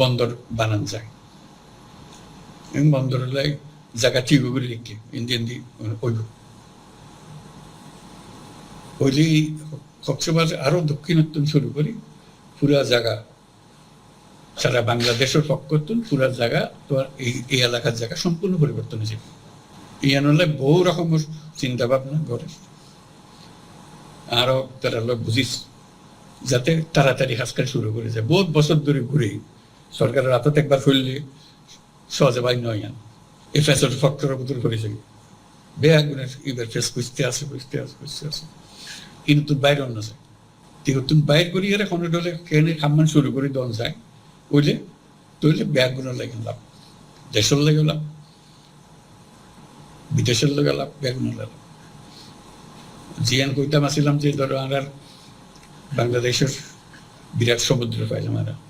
বন্দর বানান যায়। এবং বন্দর হলে জায়গা করে লিখে ইন্দি ইন্দি ওইব হইলেই কক্সবাজার আরও দক্ষিণোত্তর শুরু করি, পুরা জায়গা, সারা বাংলাদেশের পক্ষতুন পুরা জায়গা তোমার এই এই এলাকার জায়গা সম্পূর্ণ পরিবর্তন হয়েছে। ইয়ান হলে বহু রকমের চিন্তা ভাবনা করে আরও তারা লোক বুঝিস, যাতে তাড়াতাড়ি হাসকার শুরু করে যায়। বহুত বছর ধরে ঘুরে সরকারের হাতত একবার ফেললে সহজে বাই নয় আন এই ফেসল ফক্টরের ভিতরে করে যায় বেয়া গুণের ফেস খুঁজতে আসে খুঁজতে আসে খুঁজতে আসে কিন্তু বাইরে অন্য যায় তুমি বাইর করি এর কোনো ডলে কেনে খাম্মান শুরু করে দন যায় ওইলে তৈলে গুলো লাগে লাভ। দেশের লাগে লাভ। বিদেশের লগে লাভগুলো লাভ। জিয়ান কইতাম আসিলাম যে ধরো আর বাংলাদেশের বিরাট সমুদ্র পাইলাম আমরা